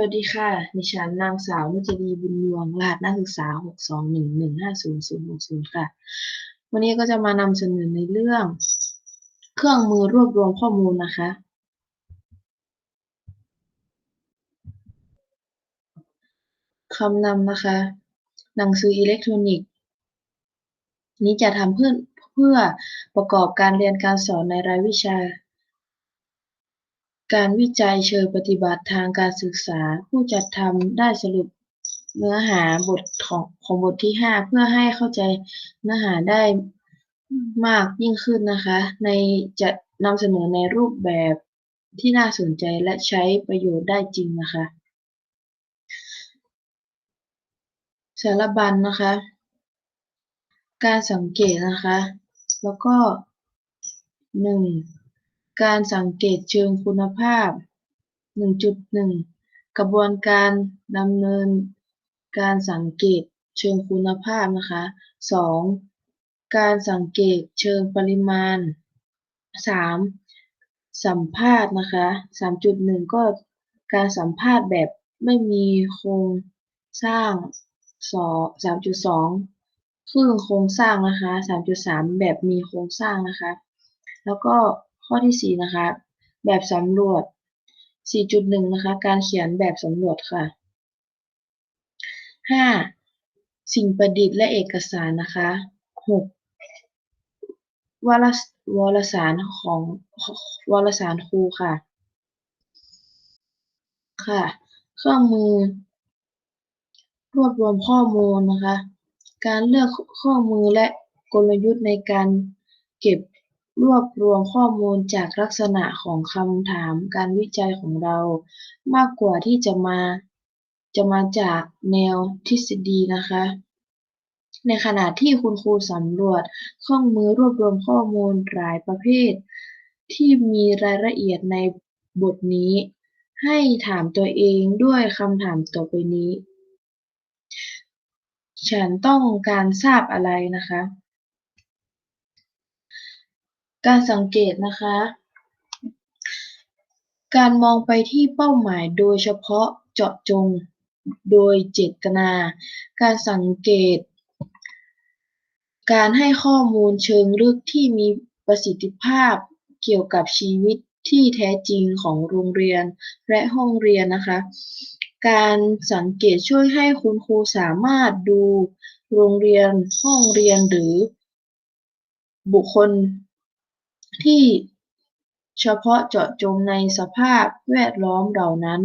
วัสดีค่ะ ดิฉันนางสาวนุจรีบุญยวงรหัสนักศึกษา 621150060 ค่ะ วันนี้ก็จะมานำเสนอในเรื่อง เครื่องมือรวบรวมข้อมูลนะคะ คำนำนะคะ หนังสืออิเล็กทรอนิกส์ นี้จะทำเพื่อเพื่อประกอบการเรียนการสอนในรายวิชา การวิจัยเชิงปฏิบัติทางการศึกษา ผู้จัดทำได้สรุปเนื้อหาบทของของบทที่ 5 เพื่อให้เข้าใจเนื้อหาได้มากยิ่งขึ้นนะคะ ในจะนำเสนอในรูปแบบที่น่าสนใจและใช้ประโยชน์ได้จริงนะคะสารบัญนะคะ การสังเกตนะคะ แล้วก็ 1. การสังเกตเชิงคุณภาพ 1.1 กระบวนการดำเนิน การสังเกตเชิงคุณภาพนะคะ 2. การสังเกตเชิงปริมาณ 3. สัมภาษณ์นะคะ 3.1 ก็การสัมภาษณ์แบบไม่มีโครงสร้าง3.2ครึ่งโครงสร้างนะคะ3.3แบบมีโครงสร้างนะคะ แล้วก็ ข้อที่ 4 นะคะ แบบสำรวจ 4.1 นะคะ การเขียนแบบสำรวจค่ะ 5. สิ่งประดิษฐ์และเอกสารนะคะ 6. วารวารสารของวารสารครูค่ะ ค่ะ เครื่องมือ รวบรวมข้อมูลนะคะ การเลือกข้อมูลและกลยุทธ์ในการเก็บ รวบรวมข้อมูลจากลักษณะของคำถามการวิจัยของเรา มากกว่าที่จะมาจะมาจากแนวทฤษฎีนะคะ ในขณะที่คุณครูสำรวจเครื่องมือรวบรวมข้อมูลหลายประเภท ที่มีรายละเอียดในบทนี้ ให้ถามตัวเองด้วยคำถามต่อไปนี้ ฉันต้องการทราบอะไรนะคะ การสังเกตนะคะ การมองไปที่เป้าหมายโดยเฉพาะเจาะจงโดยเจตนา การสังเกต การให้ข้อมูลเชิงลึกที่มีประสิทธิภาพเกี่ยวกับชีวิตที่แท้จริงของโรงเรียนและห้องเรียนนะคะ การสังเกตช่วยให้คุณครูสามารถดูโรงเรียนห้องเรียนหรือบุคคล ที่เฉพาะเจาะจงในสภาพแวดล้อมเหล่านั้น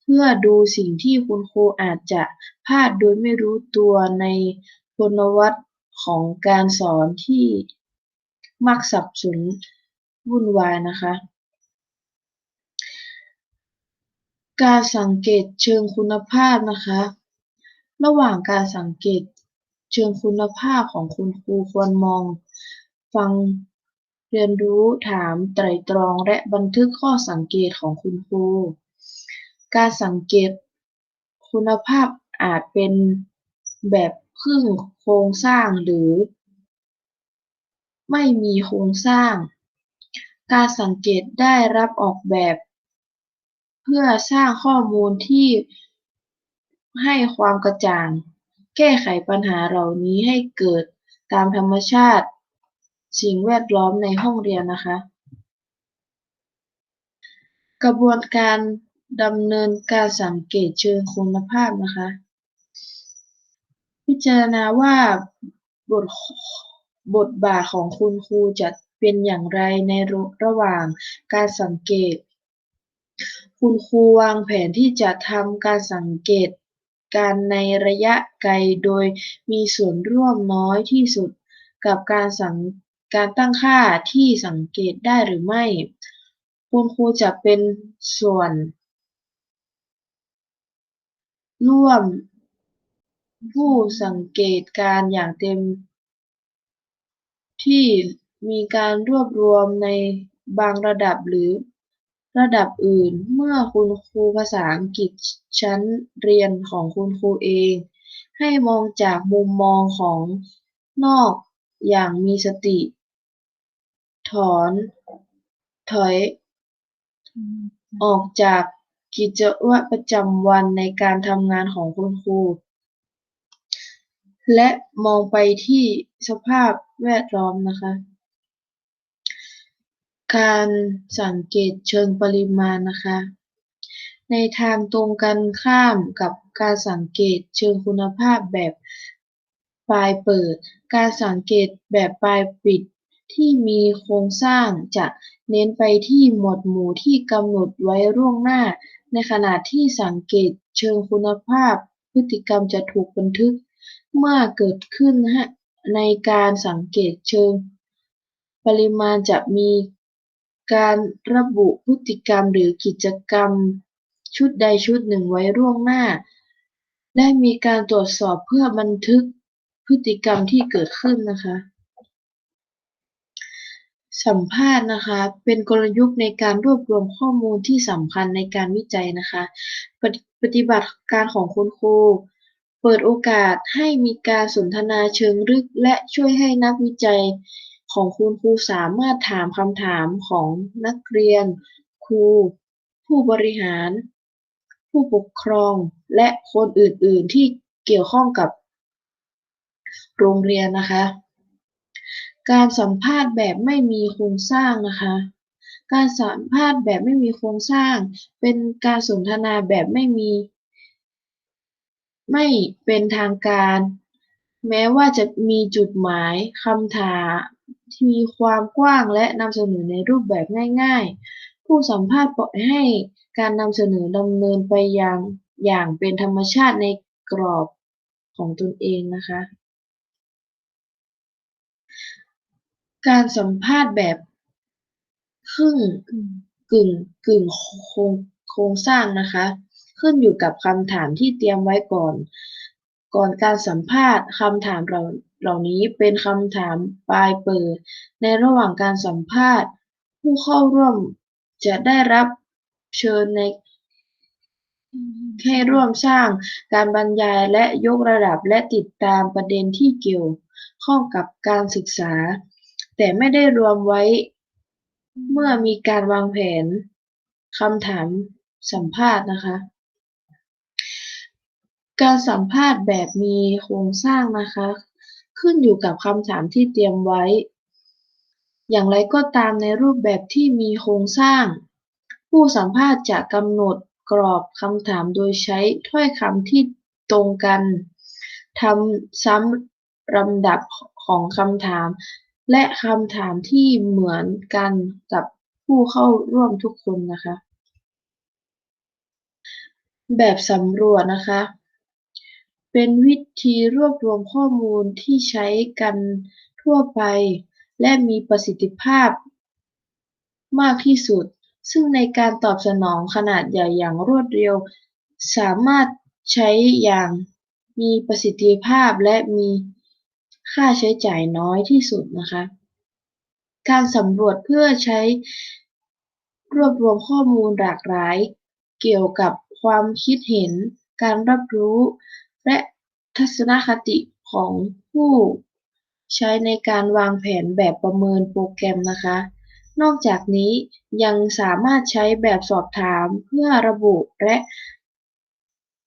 เพื่อดูสิ่งที่คุณครูอาจจะพลาดโดยไม่รู้ตัวในพลวัตของการสอนที่มักสับสนวุ่นวายนะคะ การสังเกตเชิงคุณภาพนะคะ ระหว่างการสังเกตเชิงคุณภาพของคุณครูควรมองฟัง เรียนรู้ถามไตร่ตรองและบันทึกข้อสังเกตของคุณครู การสังเกตคุณภาพอาจเป็นแบบครึ่งโครงสร้างหรือ ไม่มีโครงสร้าง การสังเกตได้รับออกแบบ เพื่อสร้างข้อมูลที่ให้ความกระจ่าง แก้ไขปัญหาเหล่านี้ให้เกิดตามธรรมชาติ สิ่งแวดล้อมในห้องเรียนนะคะ กระบวนการดำเนินการสังเกตเชิงคุณภาพนะคะ พิจารณาว่าบทบทบาทของคุณครูจะเป็นอย่างไรในระหว่างการสังเกต คุณครูวางแผนที่จะทำการสังเกตการในระยะไกลโดยมีส่วนร่วมน้อยที่สุดกับการสัง การตั้งค่าที่สังเกตได้หรือไม่คุณครูจะเป็นส่วน ร่วม ผู้สังเกตการอย่างเต็ม ที่มีการรวบรวมในบางระดับหรือระดับอื่น เมื่อคุณครูภาษาอังกฤษชั้นเรียนของคุณครูเอง ให้มองจากมุมมองของนอกอย่างมีสติ ถอน ถอย ออกจากกิจวัตรประจำวันในการทำงานของคุณครู และมองไปที่สภาพแวดล้อมนะคะ การสังเกตเชิงปริมาณนะคะ ในทางตรงกันข้ามกับการสังเกตเชิงคุณภาพแบบปลายเปิด การสังเกตแบบปลายปิด ที่มีโครงสร้างจะเน้นไปที่หมวดหมู่ที่กำหนดไว้ล่วงหน้า ในขณะที่สังเกตเชิงคุณภาพ พฤติกรรมจะถูกบันทึก เมื่อเกิดขึ้นในการสังเกตเชิง ปริมาณจะมีการระบุพฤติกรรมหรือกิจกรรมชุดใดชุดหนึ่งไว้ล่วงหน้า และมีการตรวจสอบเพื่อบันทึกพฤติกรรมที่เกิดขึ้นนะคะ สัมภาษณ์นะคะ เป็นกลยุทธ์ในการรวบรวมข้อมูลที่สำคัญในการวิจัยนะคะ ปฏิปฏิบัติการของคุณครู เปิดโอกาสให้มีการสนทนาเชิงลึก และช่วยให้นักวิจัยของคุณครูสามารถถามคำถามของนักเรียน ครู ผู้บริหาร ผู้ปกครอง และคนอื่นๆที่เกี่ยวข้องกับโรงเรียนนะคะ การสัมภาษณ์แบบไม่มีโครงสร้างนะคะ การสัมภาษณ์แบบไม่มีโครงสร้าง เป็นการสนทนาแบบไม่มี ไม่เป็นทางการ แม้ว่าจะมีจุดหมายคำถามที่มีความกว้างและนำเสนอในรูปแบบง่าย ๆ ผู้สัมภาษณ์ปล่อยให้การนำเสนอดำเนินไปอย่างอย่างเป็นธรรมชาติในกรอบของตนเองนะคะ การสัมภาษณ์แบบครึ่งกึ่งกึ่งโครงโครงสร้างนะคะ ขึ้นอยู่กับคำถามที่เตรียมไว้ก่อน ก่อนการสัมภาษณ์คำถามเหล่าเหล่านี้เป็นคำถามปลายเปิด ในระหว่างการสัมภาษณ์ ผู้เข้าร่วมจะได้รับเชิญในให้ร่วมสร้างการบรรยายและยกระดับและติดตามประเด็นที่เกี่ยวข้องกับการศึกษา แต่ไม่ได้รวมไว้ เมื่อมีการวางแผนคำถามสัมภาษณ์นะคะ การสัมภาษณ์แบบมีโครงสร้างนะคะ ขึ้นอยู่กับคำถามที่เตรียมไว้ อย่างไรก็ตามในรูปแบบที่มีโครงสร้าง ผู้สัมภาษณ์จะกำหนดกรอบคำถามโดยใช้ถ้อยคำที่ตรงกันทำซ้ำลำดับของคำถาม และคำถามที่เหมือนกันกับผู้เข้าร่วมทุกคนนะคะ แบบสำรวจนะคะ เป็นวิธีรวบรวมข้อมูลที่ใช้กันทั่วไป และมีประสิทธิภาพมากที่สุด ซึ่งในการตอบสนองขนาดใหญ่อย่างรวดเร็ว สามารถใช้อย่างมีประสิทธิภาพและมี ค่าใช้จ่ายน้อยที่สุดนะคะ การสำรวจเพื่อใช้รวบรวมข้อมูลหลากหลาย เกี่ยวกับความคิดเห็น การรับรู้ และทัศนคติของผู้ใช้ในการวางแผนแบบประเมินโปรแกรมนะคะ นอกจากนี้ยังสามารถใช้แบบสอบถามเพื่อระบุและ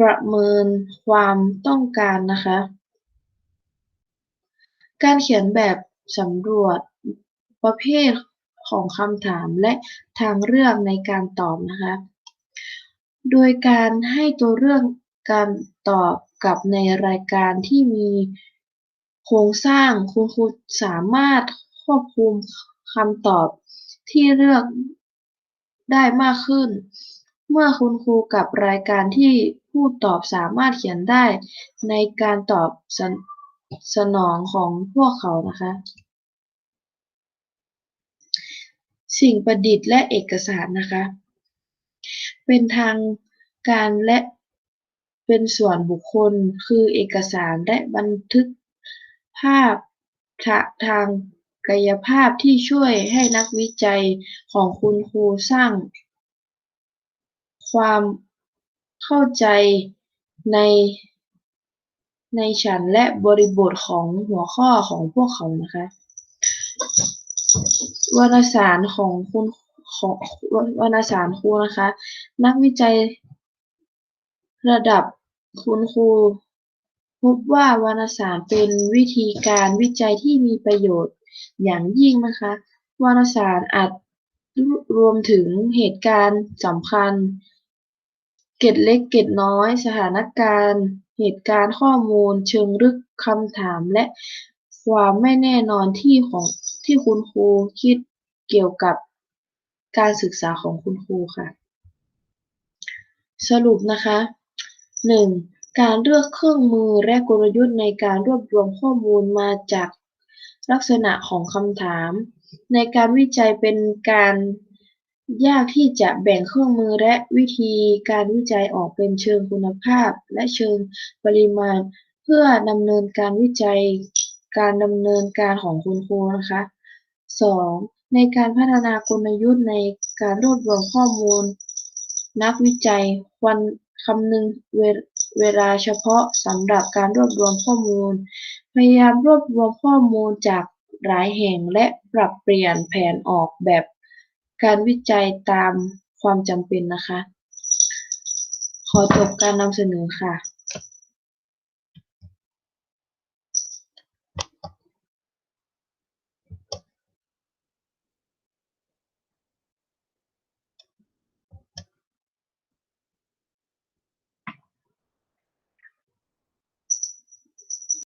ประเมินความต้องการนะคะ การเขียนแบบสำรวจประเภทของคำถามและทางเลือกในการตอบนะคะ โดยการให้ตัวเลือกการตอบกับในรายการที่มีโครงสร้างคุณครูสามารถควบคุมคำตอบที่เลือกได้มากขึ้น เมื่อคุณครูกับรายการที่ผู้ตอบสามารถเขียนได้ ในการตอบ สนองของพวกเขานะคะ สิ่งประดิษฐ์และเอกสารนะคะ เป็นทางการและเป็นส่วนบุคคลคือเอกสารและบันทึกภาพทางกายภาพที่ช่วยให้นักวิจัยของคุณครูสร้าง ความเข้าใจใน ในชั้นและบริบทของหัวข้อของพวกเขานะคะ วารสารของคุณของวารสารครูนะคะ นักวิจัยระดับคุณครูพบว่าวารสารเป็นวิธีการวิจัยที่มีประโยชน์อย่างยิ่งนะคะ วารสารอาจรวมถึงเหตุการณ์สำคัญ เกร็ดเล็กเกร็ดน้อย สถานการณ์ เหตุการณ์ข้อมูลเชิงลึกคำถามและความไม่แน่นอนที่ของที่คุณครูคิดเกี่ยวกับการศึกษาของคุณครูค่ะ สรุปนะคะ 1. การเลือกเครื่องมือและกลยุทธ์ในการรวบรวมข้อมูลมาจากลักษณะของคำถาม ในการวิจัยเป็นการ ยากที่จะแบ่งเครื่องมือและวิธีการวิจัยออกเป็นเชิงคุณภาพ และเชิงปริมาณ เพื่อดำเนินการวิจัยการดำเนินการของคุณครูนะคะ 2. ในการพัฒนากลยุทธ์ในการรวบรวมข้อมูล นักวิจัยควรคำนึงเวเวลาเฉพาะสำหรับการรวบรวมข้อมูล พยายามรวบรวมข้อมูลจากหลายแห่งและปรับเปลี่ยนแผนออกแบบ การวิจัยตามความจำเป็นนะคะ ขอจบการนำเสนอค่ะ